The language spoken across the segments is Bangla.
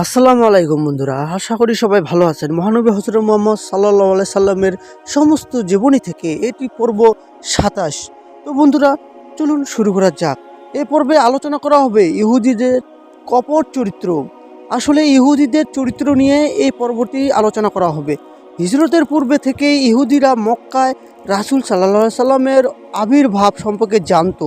আসসালামু আলাইকুম বন্ধুরা, আশা করি সবাই ভালো আছেন। মহানবী হজরত মোহাম্মদ সাল্লাহ আলাই সাল্লামের সমস্ত জীবনী থেকে এটি পর্ব সাতাশ। তো বন্ধুরা, চলুন শুরু করা যাক। এ পর্বে আলোচনা করা হবে ইহুদিদের কপট চরিত্র। আসলে ইহুদিদের চরিত্র নিয়ে এই পর্বটি আলোচনা করা হবে। হিজরতের পূর্বে থেকে ইহুদিরা মক্কায় রাসূল সাল্লাহ সাল্লামের আবির্ভাব সম্পর্কে জানতো।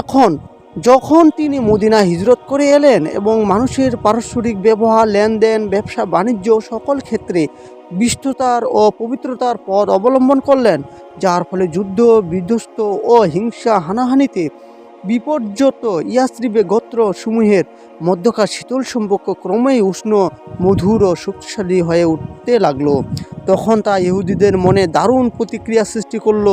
এখন যখন তিনি মদিনা হিজরত করে এলেন এবং মানুষের পারস্পরিক ব্যবহার, লেনদেন, ব্যবসা, বাণিজ্য সকল ক্ষেত্রে বিশ্বতার ও পবিত্রতার পথ অবলম্বন করলেন, যার ফলে যুদ্ধ, বিধ্বস্ত ও হিংসা হানাহানিতে বিপর্যত ইয়াসরিবে গোত্র সমূহের মধ্যকার শীতল সম্পর্ক ক্রমেই উষ্ণ, মধুর ও শক্তিশালী হয়ে উঠতে লাগল। তখন তা ইহুদিদের মনে দারুণ প্রতিক্রিয়া সৃষ্টি করল।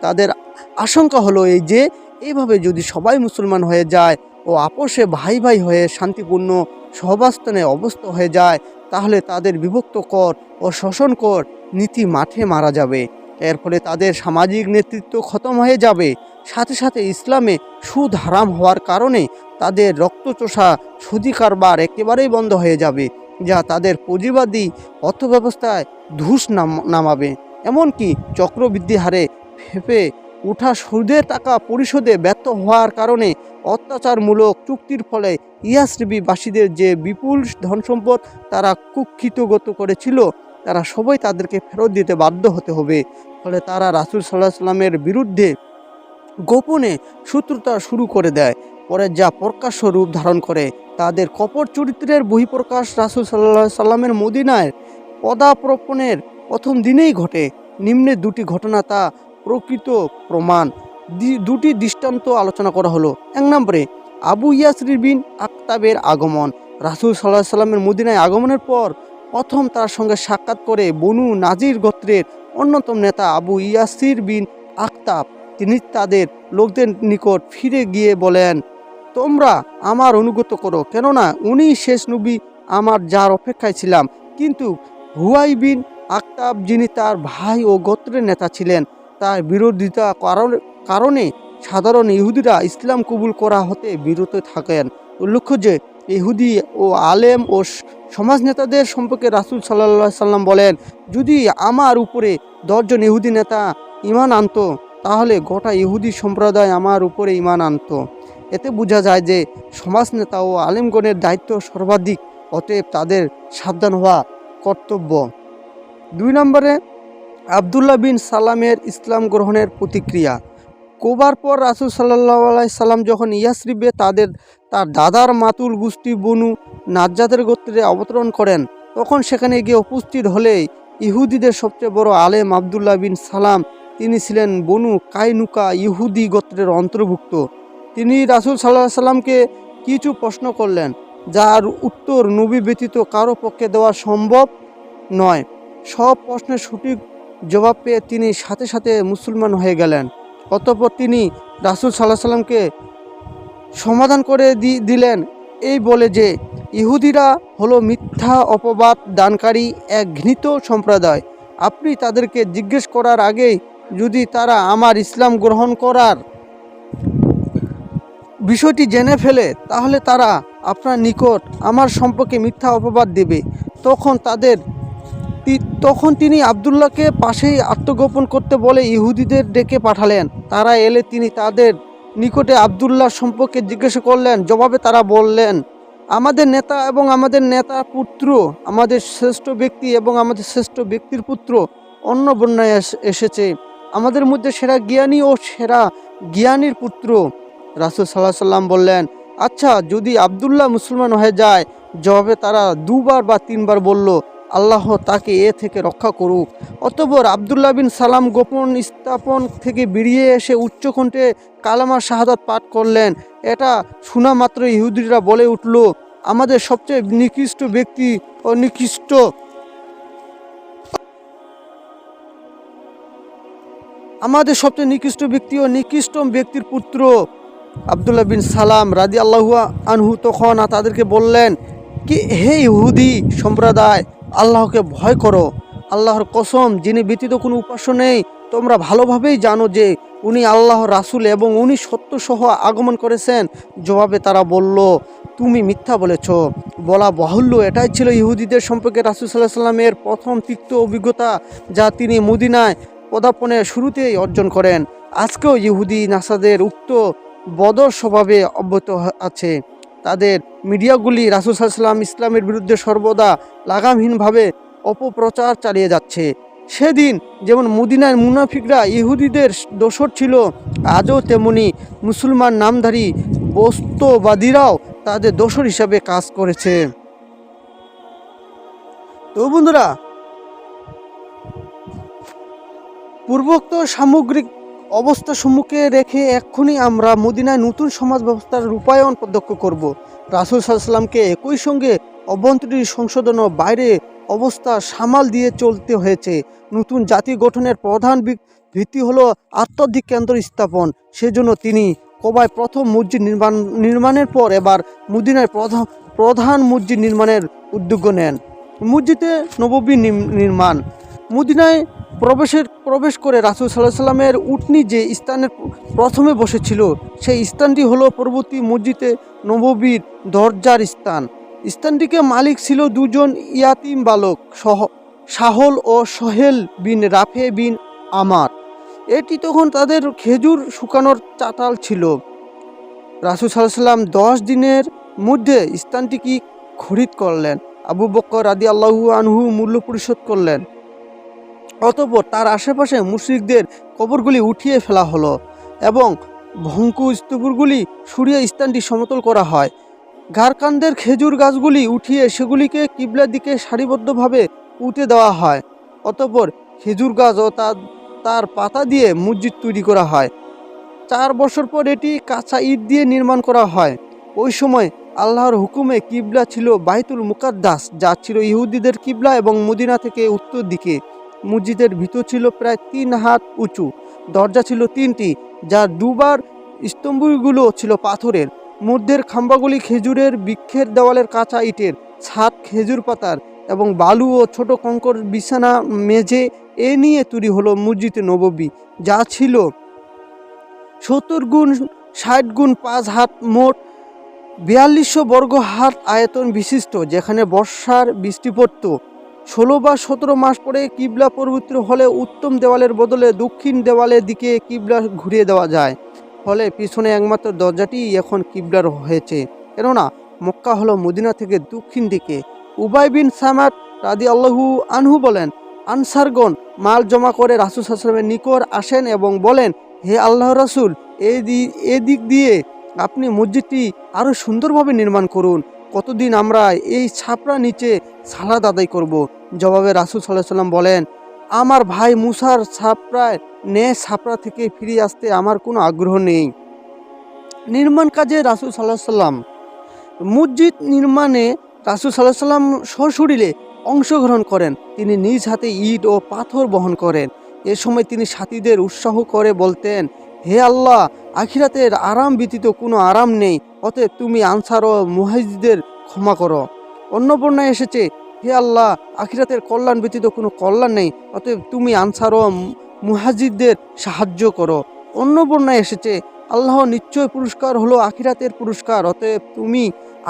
তাদের আশঙ্কা হলো এই যে এইভাবে যদি সবাই মুসলমান হয়ে যায় ও আপোষে ভাই ভাই হয়ে শান্তিপূর্ণ সহবাস্থানে অবস্থা হয়ে যায়, তাহলে তাদের বিভক্ত কর ও শোষণ কর, নীতি মাঠে মারা যাবে। এর ফলে তাদের সামাজিক নেতৃত্ব খতম হয়ে যাবে। সাথে সাথে ইসলামে সুদ হারাম হওয়ার কারণে তাদের রক্তচোষা সুদি কারবার একেবারেই বন্ধ হয়ে যাবে, যা তাদের পুঁজিবাদী অর্থব্যবস্থায় ধূস নাম, নামাবে। এমনকি চক্রবৃদ্ধি হারে ফেপে উঠা সুদের টাকা পরিশোধে ব্যর্থ হওয়ার কারণে অত্যাচারমূলক চুক্তির ফলে ইয়াসরিবিবাসীদের যে বিপুল ধনসম্পদ তারা কুক্ষিতগত করেছিল, তারা সবাই তাদেরকে ফেরত দিতে বাধ্য হতে হবে। ফলে তারা রাসুল সাল্লাহ সাল্লামের বিরুদ্ধে গোপনে শত্রুতা শুরু করে দেয়। পরে যা প্রকাশ্য রূপ ধারণ করে, তাদের কপট চরিত্রের বহিঃপ্রকাশ রাসুল সাল্লাহ সাল্লামের মদিনায় পদার্পণের প্রথম দিনেই ঘটে। নিম্নে দুটি ঘটনা তা প্রকৃত প্রমাণ। দুটি দৃষ্টান্ত আলোচনা করা হলো। এক নম্বরে, আবু ইয়াসরির বিন আক্তাবের আগমন। রাসুল সাল্লাহ সাল্লামের মদিনায় আগমনের পর প্রথম তার সঙ্গে সাক্ষাৎ করে বনু নাজির গোত্রের অন্যতম নেতা আবু ইয়াসির বিন আক্তাব। তিনি তাদের লোকদের নিকট ফিরে গিয়ে বলেন, তোমরা আমার অনুগত করো, কেননা উনি শেষ নবী, আমার যার অপেক্ষায় ছিলাম। কিন্তু হুয়াই বিন আক্তাব যিনি তার ভাই ও গোত্রের নেতা ছিলেন তার বিরোধিতা কারণ- কারণে সাধারণ ইহুদিরা ইসলাম কবুল করা হতে বিরত থাকেন। উল্লেখ্য যে, ইহুদি ও আলেম ও সমাজ নেতাদের সম্পর্কে রাসুল সাল্লা সাল্লাম বলেন, যদি আমার উপরে দশজন ইহুদি নেতা ইমান আনতো, তাহলে গোটা ইহুদি সম্প্রদায় আমার উপরে ইমান আনতো। এতে বোঝা যায় যে, সমাজ নেতা ও আলেমগণের দায়িত্ব সর্বাধিক, অতএব তাদের সাবধান হওয়া কর্তব্য। দুই নম্বরে আবদুল্লাহ বিন সালামের ইসলাম গ্রহণের প্রতিক্রিয়া। কোবার পর রাসুল সাল্লাহ আলাই সাল্লাম যখন ইয়াসরিবে তাদের, তার দাদার মাতুল গুস্তি বনু নাজ্জাদের গোত্রে অবতরণ করেন, তখন সেখানে গিয়ে উপস্থিত হলে ইহুদিদের সবচেয়ে বড় আলেম আবদুল্লাহ বিন সালাম, তিনি ছিলেন বনু কাইনুকা ইহুদি গোত্রের অন্তর্ভুক্ত। তিনি রাসুল সাল্লাহ সাল্লামকে কিছু প্রশ্ন করলেন, যার উত্তর নবী ব্যতীত কারও পক্ষে দেওয়া সম্ভব নয়। সব প্রশ্নের সঠিক জবাব পেয়ে তিনি সাথে সাথে মুসলমান হয়ে গেলেন। অতঃপর তিনি রাসুল সাল্লাহ সাল্লামকে সমাধান করে দি- দিলেন। এই বলে যে, ইহুদিরা হলো মিথ্যা অপবাদ দানকারী এক ঘৃণিত সম্প্রদায়। আপনি তাদেরকে জিজ্ঞেস করার আগেই যদি তারা আমার ইসলাম গ্রহণ করার বিষয়টি জেনে ফেলে, তাহলে তারা আপনার নিকট আমার সম্পর্কে মিথ্যা অপবাদ দেবে। তখন তাদের তখন তিনি আবদুল্লাহকে পাশেই আত্মগোপন করতে বলে ইহুদিদের ডেকে পাঠালেন। তারা এলে তিনি তাদের নিকটে আবদুল্লাহ সম্পর্কে জিজ্ঞাসা করলেন। জবাবে তারা বললেন, আমাদের নেতা এবং আমাদের নেতা পুত্র, আমাদের শ্রেষ্ঠ ব্যক্তি এবং আমাদের শ্রেষ্ঠ ব্যক্তির পুত্র অন্য বন্যায় এসেছে। আমাদের মধ্যে সেরা জ্ঞানী ও সেরা জ্ঞানীর পুত্র। রাসুল সাল্লাহ সাল্লাম বললেন আচ্ছা যদি আবদুল্লাহ মুসলমান হয়ে যায়? জবাবে তারা দুবার বা তিনবার বলল আল্লাহ তাকে এ থেকে রক্ষা করুক। অতঃপর আবদুল্লাহ বিন সালাম গোপন স্থাপন থেকে বেরিয়ে এসে উচ্চকণ্ঠে কালামার শাহাদাত পাঠ করলেন। এটা শোনা মাত্র ইহুদিরা বলে উঠল, আমাদের সবচেয়ে নিকৃষ্ট ব্যক্তি ও নিকৃষ্ট আমাদের সবচেয়ে নিকৃষ্ট ব্যক্তি ও নিকৃষ্ট ব্যক্তির পুত্র। আবদুল্লাহ বিন সালাম রাদি আল্লাহু আনহু তখন তাদেরকে বললেন, কি হে ইহুদি সম্প্রদায় আল্লাহকে ভয় করো। আল্লাহর কসম, যিনি ব্যতীত কোনো উপাস্য নেই। তোমরা ভালোভাবেই জানো যে উনি আল্লাহ রাসূল এবং উনি সত্য সহ আগমন করেছেন। জবাবে তারা বলল, তুমি মিথ্যা বলেছ। বলা বাহুল্য, এটাই ছিল ইহুদিদের সম্পর্কে রাসুল সাল্লাহ সাল্লামের প্রথম তিক্ত অভিজ্ঞতা যা তিনি মদিনায় পদার্পণের শুরুতেই অর্জন করেন। আজকেও ইহুদি নাসাদের উক্ত বদর স্বভাবে অব্যাহত আছে। তাদের মিডিয়াগুলি রাসুল সাল্লাম ইসলামের বিরুদ্ধে সর্বদা লাগামহীনভাবে অপপ্রচার চালিয়ে যাচ্ছে। সেদিন যেমন মদিনার মুনাফিকরা ইহুদিদের দোসর ছিল, আজও তেমনি মুসলমান নামধারী বস্তুবাদীরাও তাদের দোসর হিসাবে কাজ করেছে। তো বন্ধুরা, পূর্বোক্ত সামগ্রিক অবস্থা সম্মুখে রেখে এক্ষুনি আমরা মদিনায় নতুন সমাজ ব্যবস্থার রূপায়ণ প্রত্যক্ষ করব। রাসুল সাল্লামকে একই সঙ্গে অভ্যন্তরীণ সংশোধন ও বাইরে অবস্থা সামাল দিয়ে চলতে হয়েছে। নতুন জাতি গঠনের প্রধান ভিত্তি হলো আত্মাধিক কেন্দ্র স্থাপন। সেজন্য তিনি কোবায় প্রথম মসজিদ নির্মাণ নির্মাণের পর এবার মদিনায় প্রধান প্রধান মসজিদ নির্মাণের উদ্যোগ নেন। মসজিদে নববী নির্মাণ। মদিনায় প্রবেশের প্রবেশ করে রাসুল সাল্লাহ সাল্লামের উটনি যে স্থানের প্রথমে বসেছিল, সেই স্থানটি হলো পরবর্তী মসজিদে নববীর দরজার স্থান। স্থানটিকে মালিক ছিল দুজন ইয়াতিম বালক, সহ সাহল ও সোহেল বিন রাফে বিন আমার। এটি তখন তাদের খেজুর শুকানোর চাতাল ছিল। রাসুল সাল্লাম দশ দিনের মধ্যে স্থানটি কি খরিদ করলেন? আবু বক্কর আদি আল্লাহু আনহু মূল্য পরিশোধ করলেন। অতঃপর তার আশেপাশে মুশরিকদের কবরগুলি উঠিয়ে ফেলা হলো এবং ভঙ্কু স্তূপগুলি সরিয়ে স্থানটি সমতল করা হয়। গারকানদের খেজুর গাছগুলি উঠিয়ে সেগুলিকে কিবলার দিকে সারিবদ্ধভাবে পুঁতে দেওয়া হয়। অতঃপর খেজুর গাছ ও তার তার পাতা দিয়ে মসজিদ তৈরি করা হয়। চার বছর পর এটি কাঁচা ইট দিয়ে নির্মাণ করা হয়। ওই সময় আল্লাহর হুকুমে কিবলা ছিল বাইতুল মুকাদ্দাস, যা ছিল ইহুদিদের কিবলা এবং মদিনা থেকে উত্তর দিকে। মসজিদের ভিতর ছিল প্রায় তিন হাত উঁচু, দরজা ছিল তিনটি যার দুবার স্তম্ভগুলো ছিল পাথরের। মধ্যের খাম্বাগুলি খেজুরের বৃক্ষের দেওয়ালের কাঁচা ইটের, ছাদ খেজুর পাতার এবং বালু ও ছোট কঙ্কর বিছানা মেঝে এ নিয়ে তৈরি হলো মসজিদে নববী যা ছিল সত্তর গুণ, ষাট গুণ পাঁচ হাত মোট। বিয়াল্লিশশো বর্গ হাত আয়তন বিশিষ্ট, যেখানে বর্ষার বৃষ্টি পড়ত ষোলো বা সতেরো মাস পরে কিবলা পরিবর্তিত হলে উত্তম দেওয়ালের বদলে দক্ষিণ দেওয়ালের দিকে কিবলা ঘুরিয়ে দেওয়া যায়। ফলে পিছনে একমাত্র দরজাটি এখন কিবলার হয়েছে। কেননা, মক্কা হলো মদিনা থেকে দক্ষিণ দিকে। উবাই বিন সামাদ রাদি আল্লাহু আনহু বলেন, আনসারগণ মাল জমা করে রাসুল সাল্লামের নিকর আসেন এবং বলেন, হে আল্লাহ রাসুল এই দিক দিয়ে আপনি মসজিদটি আরও সুন্দরভাবে নির্মাণ করুন। কতদিন আমরা এই ছাপড়া নিচে সালাদ আদায় করব? জবাবে রাসুল সাল্লাহ সাল্লাম বলেন, আমার ভাই মুসার ছাপড়ায় নে ছাপড়া থেকে ফিরে আসতে আমার কোনো আগ্রহ নেই। নির্মাণ কাজে রাসুল সাল্লাহ সাল্লাম মসজিদ নির্মাণে রাসুল সাল্লাহ সাল্লাম সশরীরে অংশগ্রহণ করেন। তিনি নিজ হাতে ইট ও পাথর বহন করেন। এ সময় তিনি সাথীদের উৎসাহ করে বলতেন হে আল্লাহ, আখিরাতের আরাম ব্যতীত কোনো আরাম নেই, অতএব তুমি আনসার ও মুহাজিদের ক্ষমা করো। অন্য এসেছে, হে আল্লাহ, আখিরাতের কল্যাণ ব্যতীত কোনো কল্যাণ নেই, অতএব তুমি আনসার ও মুহাজিদদের সাহায্য করো। অন্য এসেছে, আল্লাহ নিশ্চয় পুরস্কার হলো আখিরাতের পুরস্কার, অতএব তুমি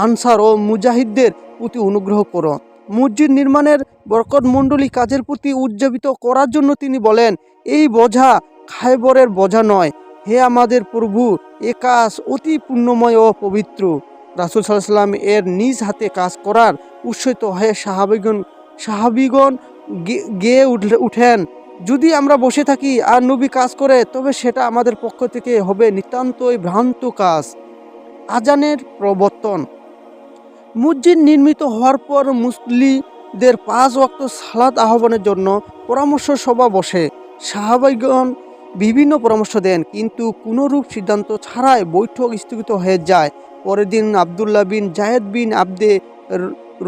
আনসার ও মুজাহিদদের প্রতি অনুগ্রহ করো। মসজিদ নির্মাণের বরকত মণ্ডলী কাজের প্রতি উজ্জীবিত করার জন্য তিনি বলেন, এই বোঝা খায়বরের বোঝা নয় হে আমাদের প্রভু, এ কাজ অতি পুণ্যময় ও পবিত্র। রাসুল সাল্লাম এর নিজ হাতে কাজ করার উৎসিত হয়ে সাহাবিগণ সাহাবিগণ গেয়ে উঠেন। যদি আমরা বসে থাকি আর নবী কাজ করে, তবে সেটা আমাদের পক্ষ থেকে হবে নিতান্তই ভ্রান্ত কাজ। আজানের প্রবর্তন। মসজিদ নির্মিত হওয়ার পর মুসলিদের পাঁচ ওয়াক্ত সালাদ আহ্বানের জন্য পরামর্শ সভা বসে। সাহাবাইগণ বিভিন্ন পরামর্শ দেন, কিন্তু কোনোরূপ সিদ্ধান্ত ছাড়াই বৈঠক স্থগিত হয়ে যায়। পরের দিন আবদুল্লাহ বিন জায়েদ বিন আবদে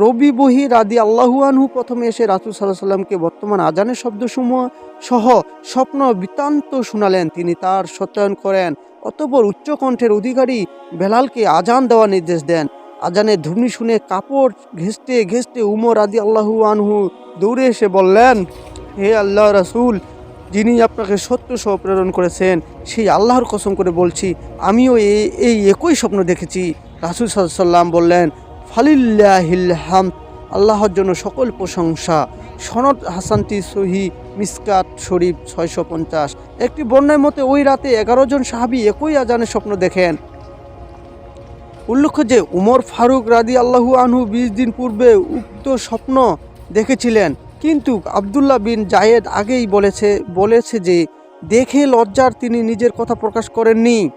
রবি বহি রাদি আল্লাহুয়ানহু প্রথমে এসে রাসুল সাল্লাহ সাল্লামকে বর্তমান আজানের শব্দসমূহ সহ স্বপ্ন বৃত্তান্ত শুনালেন। তিনি তার সত্যায়ন করেন, অতঃপর উচ্চকণ্ঠের অধিকারী বেলালকে আজান দেওয়ার নির্দেশ দেন। আজানের ধ্বনি শুনে কাপড় ঘেঁষতে ঘেঁষতে উমর আদি আল্লাহু আনহু দৌড়ে এসে বললেন, হে আল্লাহ রাসূল যিনি আপনাকে সত্য সহ প্রেরণ করেছেন, সেই আল্লাহর কসম করে বলছি, আমিও এই এই একই স্বপ্ন দেখেছি। রাসুল সাল্লাম বললেন, ফালিল্লাহিল হাম আল্লাহর জন্য সকল প্রশংসা। সনদ হাসানটি সহি, মিসকাত শরীফ ছয়শো পঞ্চাশ। একটি বন্যার মতে, ওই রাতে এগারো জন সাহাবি একই আজানের স্বপ্ন দেখেন। উল্লেখ্য যে, উমর ফারুক রাদি আল্লাহু আনহু বিশ দিন পূর্বে উক্ত স্বপ্ন দেখেছিলেন। কিন্তু আবদুল্লাহ বিন জায়েদ আগেই বলেছে বলেছে যে দেখে লজ্জার তিনি নিজের কথা প্রকাশ করেননি।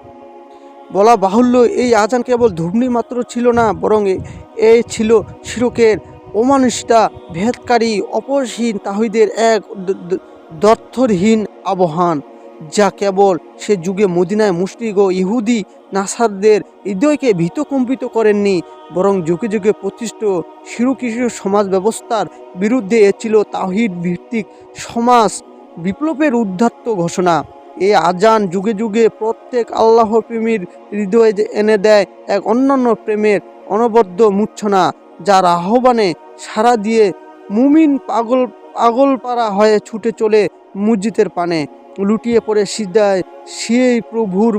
বলা বাহুল্য, এই আজান কেবল ধূমনি মাত্র ছিল না, বরং এ- ছিল শিরকের অমানুষটা ভেদকারী অপরহীন তাহিদের এক দত্তরহীন আবহান। যা কেবল সে যুগে মদিনায় মুসলিগ ও ইহুদি, নাসারদের হৃদয়কে ভীতকম্পিত করেননি, বরং যুগে যুগে প্রতিষ্ঠিত শিরুকিশোর সমাজ ব্যবস্থার বিরুদ্ধে এ ছিল তাহিদ ভিত্তিক সমাজ বিপ্লবের উদ্ধাত্ত ঘোষণা। এই আজান যুগে যুগে প্রত্যেক আল্লাহ প্রেমীর হৃদয়ে এনে দেয় এক অন্যান্য প্রেমের অনবদ্য মূর্ছনা, যার আহ্বানে সাড়া দিয়ে মুমিন পাগল, পাগলপাড়া হয়ে ছুটে চলে মসজিদের পানে। লুটিয়ে পড়ে সিদ্ধায় সেই প্রভুর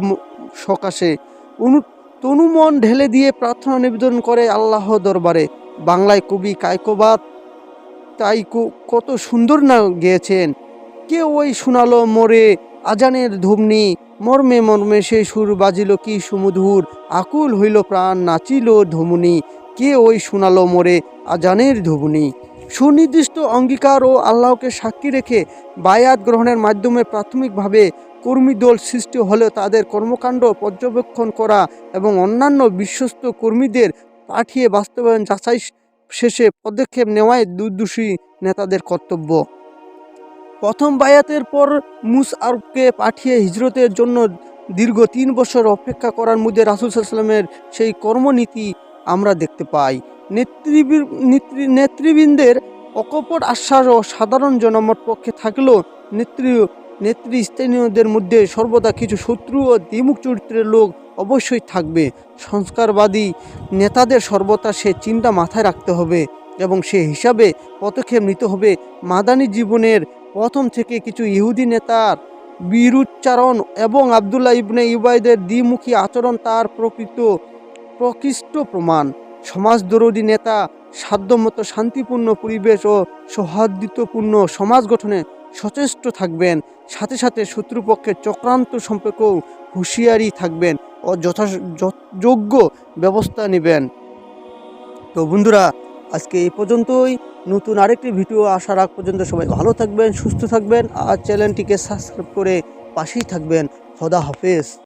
সকাশে। অনু তনুমন ঢেলে দিয়ে প্রার্থনা নিবেদন করে আল্লাহ দরবারে। বাংলায় কবি কায়কবাদ, তাই কত সুন্দর না গেয়েছেন। কে ওই শোনালো, মোরে আজানের ধুমনি, মর্মে মর্মে সে সুর বাজিল কি সুমধুর, আকুল হইল প্রাণ নাচিল ধুমনি, কে ওই শোনালো, মোরে আজানের ধুমনি সুনির্দিষ্ট অঙ্গীকার ও আল্লাহকে সাক্ষী রেখে বায়াত গ্রহণের মাধ্যমে প্রাথমিকভাবে কর্মী দল সৃষ্টি হলেও তাদের কর্মকাণ্ড পর্যবেক্ষণ করা এবং অন্যান্য বিশ্বস্ত কর্মীদের পাঠিয়ে বাস্তবায়ন যাচাই শেষে পদক্ষেপ নেওয়ায় দুর্দোষী নেতাদের কর্তব্য। প্রথম বায়াতের পর মুস আরবকে পাঠিয়ে হিজরতের জন্য দীর্ঘ তিন বছর অপেক্ষা করার মধ্যে রাসুল সাল্লামের সেই কর্মনীতি আমরা দেখতে পাই। নেতৃবৃ নেতৃ নেতৃবৃন্দের অকপট আশ্বাস ও সাধারণ জনমত পক্ষে থাকলেও নেত্রী নেতৃস্থানীয়দের মধ্যে সর্বদা কিছু শত্রু ও দ্বিমুখ চরিত্রের লোক অবশ্যই থাকবে। সংস্কারবাদী নেতাদের সর্বদা সে চিন্তা মাথায় রাখতে হবে এবং সে হিসাবে পদক্ষেপ নিতে হবে। মাদানী জীবনের প্রথম থেকে কিছু ইহুদি নেতার বিরুচ্চারণ এবং আবদুল্লাহ ইবনে ইউবাইদের দ্বিমুখী আচরণ তার প্রকৃত প্রকৃষ্ট প্রমাণ। সমাজদরদী নেতা, সাধ্যমতো শান্তিপূর্ণ পরিবেশ ও সৌহার্দ্যপূর্ণ সমাজ গঠনে সচেষ্ট থাকবেন। সাথে সাথে শত্রুপক্ষের চক্রান্ত সম্পর্কেও হুঁশিয়ারি থাকবেন ও যথ- যোগ্য ব্যবস্থা নেবেন। তো বন্ধুরা, আজকে এই পর্যন্তই। নতুন আরেকটি ভিডিও আসার আগ পর্যন্ত সবাই ভালো থাকবেন, সুস্থ থাকবেন আর চ্যানেলটিকে সাবস্ক্রাইব করে পাশেই থাকবেন। খোদা হাফেজ।